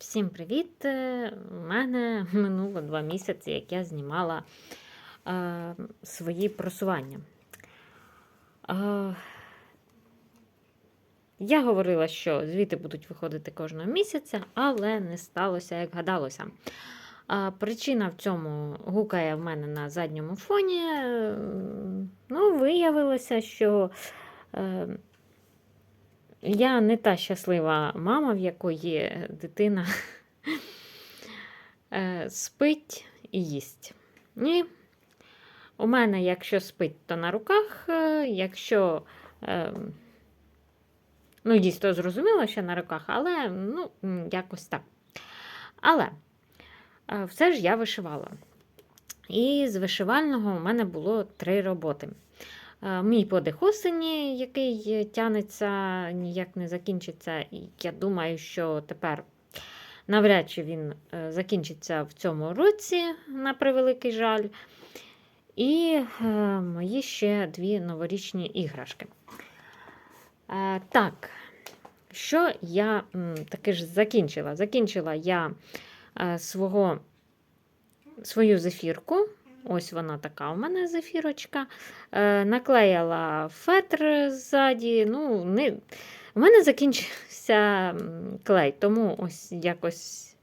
Всім привіт! Е, У мене минуло два місяці, як я знімала е, свої просування. Е, я говорила, що звіти будуть виходити кожного місяця, але не сталося, як гадалося. А причина в цьому гукає в мене на задньому фоні. Е, Ну, виявилося, що е, я не та щаслива мама, в якої дитина е, спить і їсть. І у мене, якщо спить, то на руках, е, якщо е, ну, то зрозуміло, що на руках, але ну, якось так. Але все ж я вишивала. І з вишивального у мене було три роботи. Е, Мій подих осені, який тянеться, ніяк не закінчиться. І я думаю, що тепер навряд чи він е, закінчиться в цьому році, на превеликий жаль. І е, мої ще дві новорічні іграшки. Так, що я таки ж закінчила? Закінчила я свого, свою зефірку. Ось вона така у мене зефірочка. Е, наклеїла фетр ззаді. Ну, не... У мене закінчився клей, тому ось якось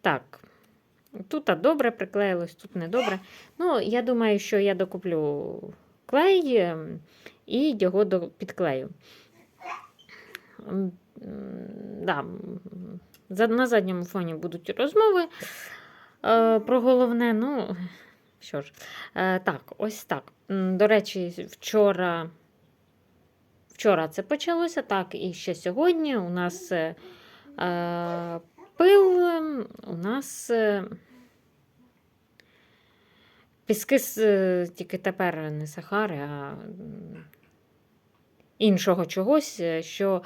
так. Тут добре приклеїлось, тут не добре. Ну, я думаю, що я докуплю клей ем, і його підклею. Да. На задньому фоні будуть розмови е, про головне. Ну, що ж, е, так, ось так. До речі, вчора, вчора це почалося, так, і ще сьогодні у нас е, е, пил, ем, у нас е, піски тільки тепер не Сахари, а іншого чогось, що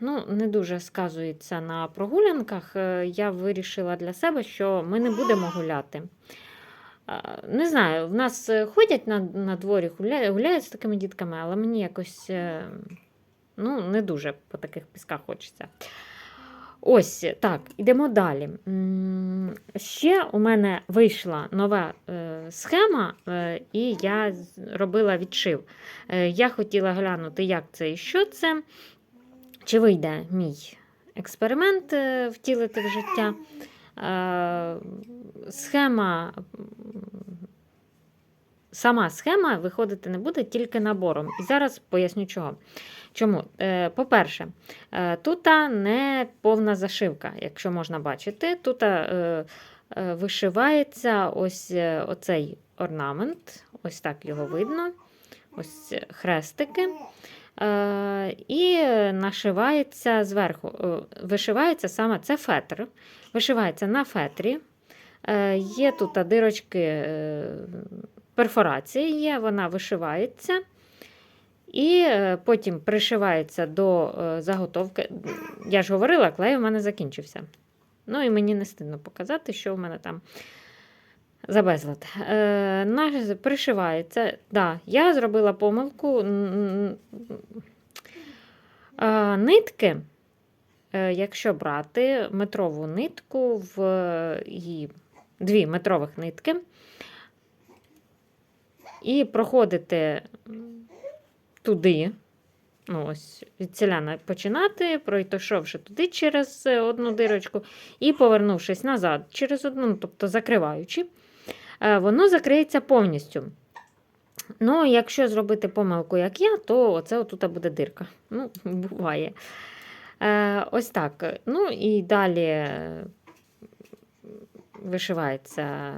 ну, не дуже сказується на прогулянках. Е, Я вирішила для себе, що ми не будемо гуляти. Е, Не знаю, в нас е, ходять на, на дворі, гуляють, гуляють з такими дітками, але мені якось е, ну, не дуже по таких пісках хочеться. Ось так, ідемо далі. Ще у мене вийшла нова е, схема, е, і я робила відшив. Е, я хотіла глянути, як це і що це, чи вийде мій експеримент е, втілити в життя. Е, схема, сама схема виходити не буде тільки набором. І зараз поясню чого. Чому? Е, По-перше, тут не повна зашивка, якщо можна бачити. Тут вишивається ось оцей орнамент, ось так його видно. Ось хрестики. Е, і нашивається зверху. Е, Вишивається саме це фетр. Вишивається на фетрі. Е, Є тут дирочки перфорації, є, вона вишивається. І потім пришивається до заготовки. Я ж говорила, клей у мене закінчився. Ну і мені не стидно показати, що в мене там за безлад. Е, наш- пришивається. Да, я зробила помилку. Е, Нитки, е, якщо брати метрову нитку в її дві метрових нитки, і проходити туди, ну ось від селяна починати, пройшовши туди через е, одну дирочку, і повернувшись назад через одну, ну, тобто закриваючи, воно закриється повністю. Ну, якщо зробити помилку, як я, то оце отут буде дирка. Ну, буває. Е, ось так. Ну і далі е, вишивається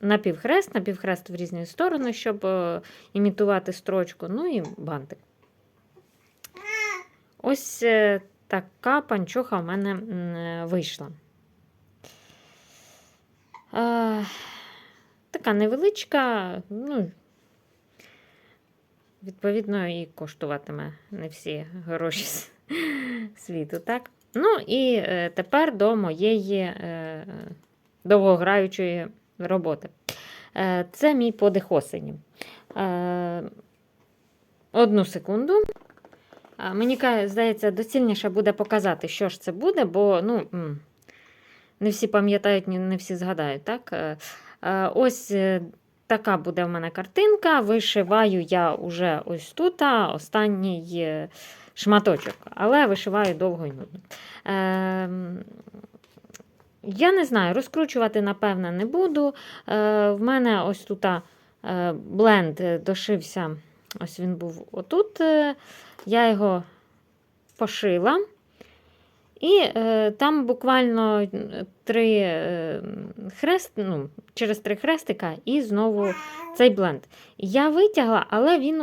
напівхрест, напівхрест в різні сторони, щоб е, імітувати строчку, ну і бантик. Ось е, така панчоха в мене е, вийшла. Така невеличка, ну, відповідно, і коштуватиме не всі гроші світу, так? Ну і е, тепер до моєї е, довгограючої роботи. Е, Це мій подих осені. Одну секунду. Мені здається, доцільніше буде показати, що ж це буде, бо ну, не всі пам'ятають, не всі згадають. Так? Е, е, Ось е, така буде в мене картинка. Вишиваю я уже ось тут останній шматочок, але вишиваю довго і нудно. Ем, Я не знаю, розкручувати, напевно, не буду. В мене ось тут бленд дошився. Ось він був отут. Я його пошила. І е, там буквально е, три е, хрест, ну, через три хрестика, і знову цей бленд. Я витягла, але він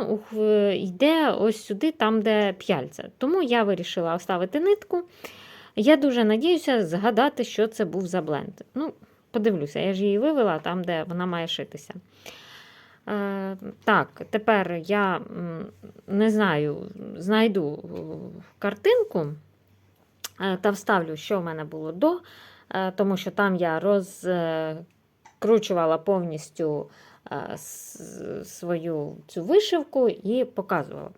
йде ось сюди, там, де п'яльця. Тому я вирішила оставити нитку. Я дуже надіюся згадати, що це був за бленд. Ну, подивлюся, я ж її вивела там, де вона має шитися. Е, так, тепер я не знаю, знайду е, картинку та вставлю, що в мене було до, е, тому що там я розкручувала повністю е, свою цю вишивку і показувала.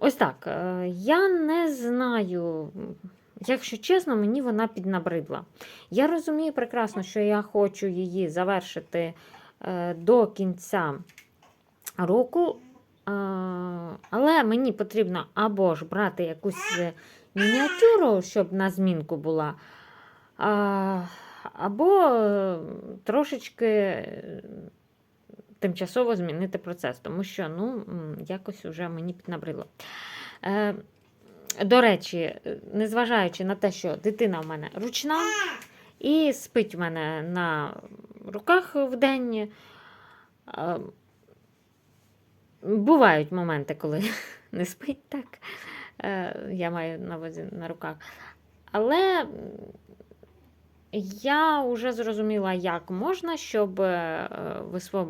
Ось так. е, Я не знаю, якщо чесно, мені вона піднабридла. Я розумію прекрасно, що я хочу її завершити е, до кінця року, е, але мені потрібно або ж брати якусь е, мініатюру, щоб на змінку була, а, або е, трошечки е, тимчасово змінити процес, тому що ну, якось вже мені піднабридло. Е, До речі, незважаючи на те, що дитина в мене ручна і спить в мене на руках в день. е, Бувають моменти, коли не спить так. Е, Я маю на увазі на руках. Але я вже зрозуміла, як можна, щоб е, висвоб...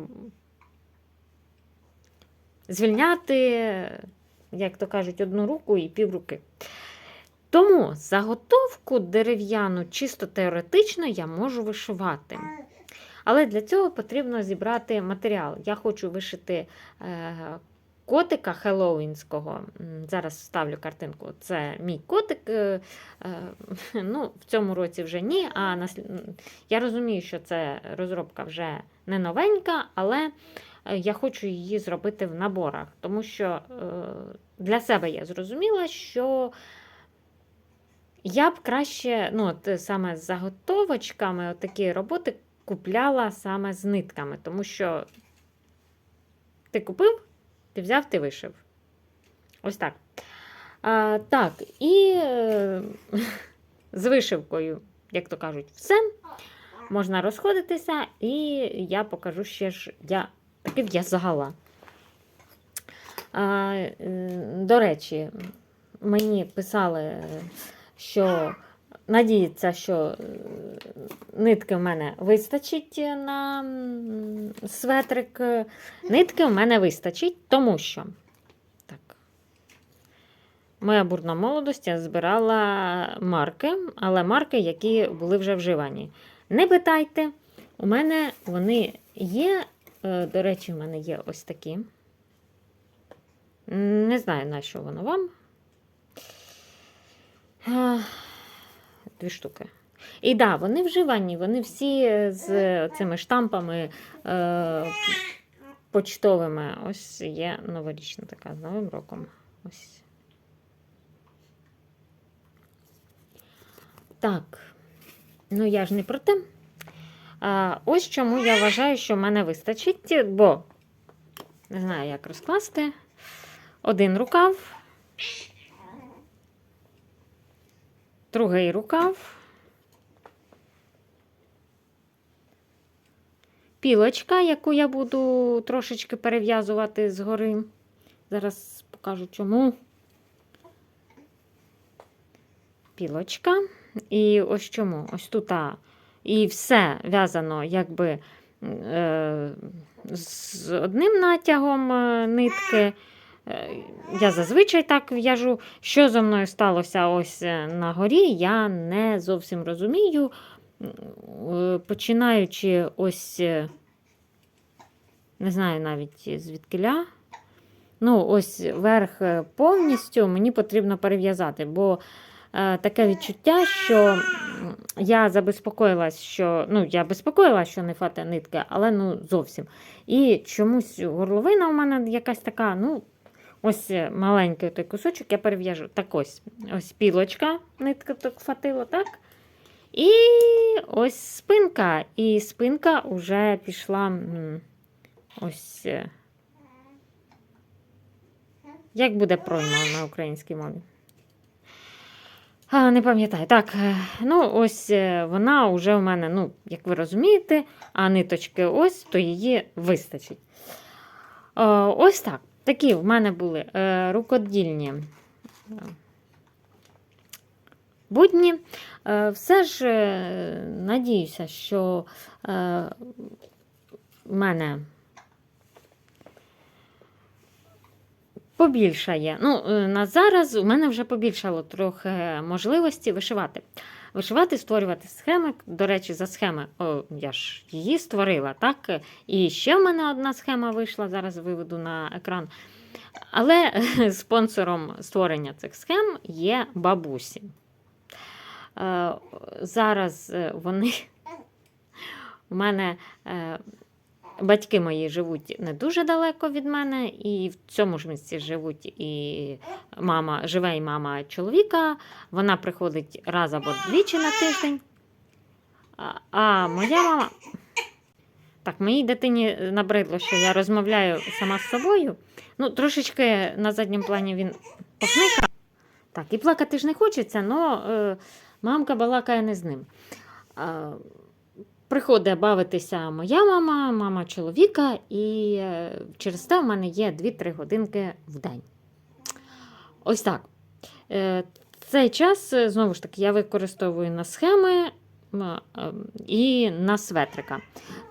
звільняти, як то кажуть, одну руку і півруки. Тому заготовку дерев'яну чисто теоретично я можу вишивати. Але для цього потрібно зібрати матеріал. Я хочу вишити е, котика хеллоуінського. Зараз вставлю картинку. Це мій котик. Е, е, ну, в цьому році вже ні. А наслід... я розумію, що це розробка вже не новенька, але е, я хочу її зробити в наборах, тому що для себе я зрозуміла, що я б краще, ну, от саме з заготовочками, от такі роботи купляла саме з нитками, тому що ти купив, ти взяв, ти вишив. Ось так. А, так, і е, з вишивкою, як то кажуть, все. Можна розходитися, і я покажу ще ж, я таки в'язала. Е, до речі, мені писали, що надіються, що е, нитки в мене вистачить на светрик. Нитки в мене вистачить, тому що так, моя бурна молодость я збирала марки, але марки, які були вже вживані. Не питайте, у мене вони є. Е, До речі, в мене є ось такі. Не знаю, на що воно вам. Е, Дві штуки. І так, да, вони вживані, вони всі з цими штампами е, почтовими. Ось є новорічна така з Новим роком. Ось. Так. Ну, я ж не про те. А, ось чому я вважаю, що в мене вистачить, бо не знаю, як розкласти. Один рукав, другий рукав, пілочка, яку я буду трошечки перев'язувати згори. Зараз покажу чому. Пілочка. І ось чому. Ось тут. І все в'язано якби е, з одним натягом е, нитки. Е, Я зазвичай так в'яжу. Що зо мною сталося ось е, на горі, я не зовсім розумію. Е, Починаючи ось, не знаю навіть звідкиля, ну, ось верх повністю мені потрібно перев'язати, бо е, таке відчуття, що я забезпокоїлась, що ну, я безпокоїлася, що не фата нитки, але ну зовсім. І чомусь горловина у мене якась така, ну, ось е, маленький той кусочок, я перев'яжу. Так ось, ось пілочка, нитка так хватило, так? І ось спинка. І спинка вже пішла ось. е, Як буде пройма на українській мові? А, не пам'ятаю. Так, е, ну ось вона вже у мене, ну, як ви розумієте, а ниточки ось, то її вистачить. Ось так. Такі в мене були е, рукодільні будні. Е, все ж е, надіюся, що е, в мене побільшає. Ну, е, на зараз у мене вже побільшало трохи можливості вишивати. Вишивати, створювати схеми. До речі, за схеми, о, я ж її створила, так? І ще в мене одна схема вийшла, зараз виведу на екран. Але спонсором створення цих схем є бабусі. Е, Зараз е, вони у мене е, батьки мої живуть не дуже далеко від мене, і в цьому ж місці живуть і мама, живе і мама чоловіка. Вона приходить раз або двічі на тиждень. А, моя мама. Так, моїй дитині набридло, що я розмовляю сама з собою. Ну, трошечки на задньому плані він похника. Так, і плакати ж не хочеться, але мамка балакає не з ним. Приходить бавитися моя мама, мама чоловіка, і е, через те в мене є 2-3 годинки в день. Ось так. Е, Цей час, е, знову ж таки, я використовую на схеми і на светрика.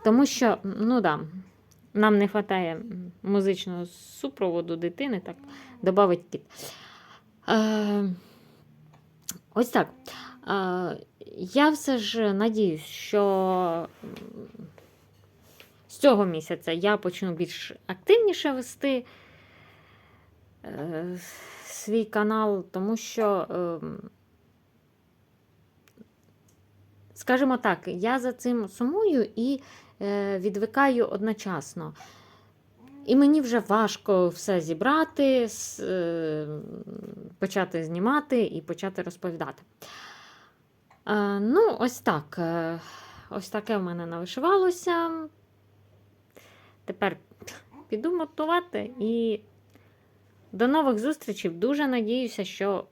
Тому що, ну да, нам не вистачає музичного супроводу дитини, так, додавить кіт. Ось так. Я все ж надіюсь, що з цього місяця я почну більш активніше вести е, свій канал, тому що, ем, скажімо так, я за цим сумую і е, відвикаю одночасно. І мені вже важко все зібрати, е, почати знімати і почати розповідати. Е, ну, ось так. е, Ось таке в мене навишивалося. Тепер піду монтувати і до нових зустрічей. Дуже надіюся, що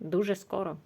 дуже скоро.